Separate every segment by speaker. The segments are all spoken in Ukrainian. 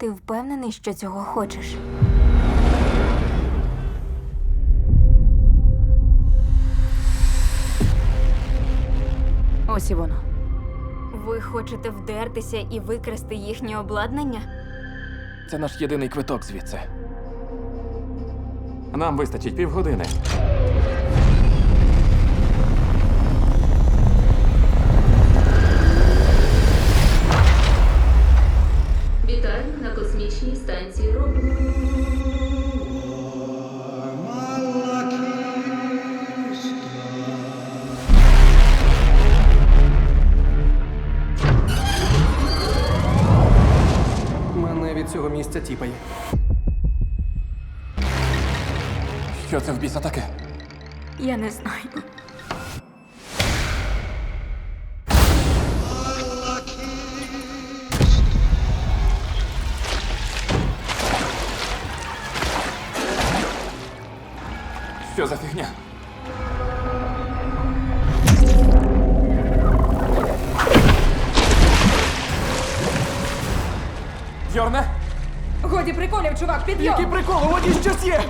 Speaker 1: Ти впевнений, що цього хочеш?
Speaker 2: Ось і воно.
Speaker 1: Ви хочете вдертися і викрасти їхнє обладнання?
Speaker 3: Це наш єдиний квиток звідси.
Speaker 4: Нам вистачить півгодини.
Speaker 3: Цього місця тіпає. Що це в біса таке?
Speaker 1: Я не знаю.
Speaker 3: Що за фігня? Йорне?
Speaker 2: Годі приколів, чувак, підйом!
Speaker 3: Який прикол? У воді щось є!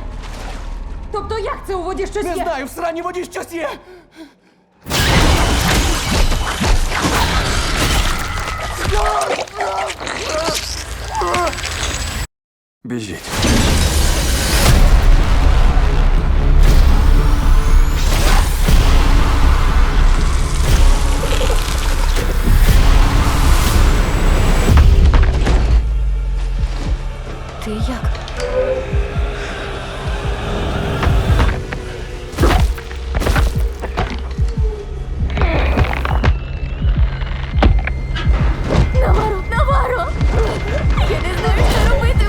Speaker 2: Тобто як це у воді щось
Speaker 3: Не
Speaker 2: є?
Speaker 3: знаю, в сраній воді щось є! Біжіть.
Speaker 1: Ти як? Наваро, Наваро! Я не знаю, що робити.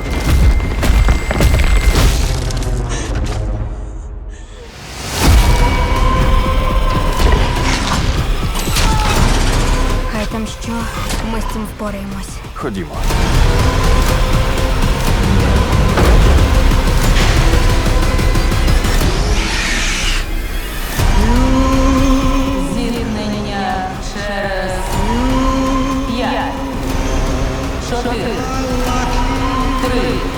Speaker 1: Хай там що, ми з цим впораємось.
Speaker 3: Ходімо. করি